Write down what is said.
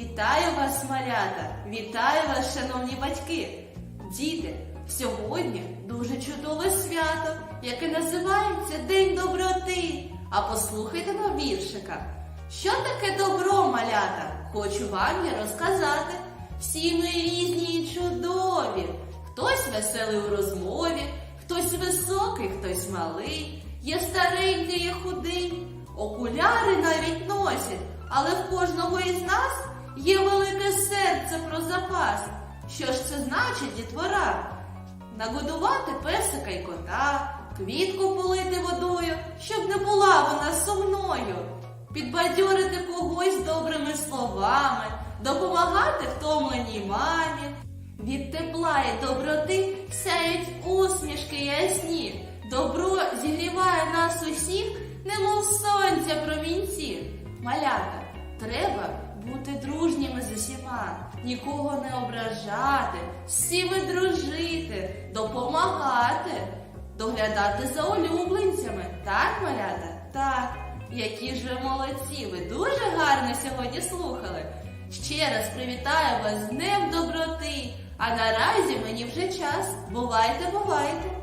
Вітаю вас, малята! Вітаю вас, шановні батьки! Діти, сьогодні дуже чудове свято, яке називається День доброти. А послухайте на віршика. Що таке добро, малята? Хочу вам я розказати. Всі ми різні і чудові. Хтось веселий у розмові, хтось високий, хтось малий, є старенький, є худий, окуляри навіть носять, але в кожного із нас запас. Що ж це значить, дітвора? Нагодувати песика й кота, квітку полити водою, щоб не була вона сумною, підбадьорити когось добрими словами, допомагати втомленій мамі. Від тепла і доброти сяють усмішки ясні. Добро зігріває нас усіх, немов сонця промінці. Малята, усіма, нікого не ображати, з всіми дружити, допомагати, доглядати за улюбленцями. Так, малята? Так. Які ж ви молодці! Ви дуже гарно сьогодні слухали. Ще раз привітаю вас з Днем доброти. А наразі мені вже час. Бувайте, бувайте!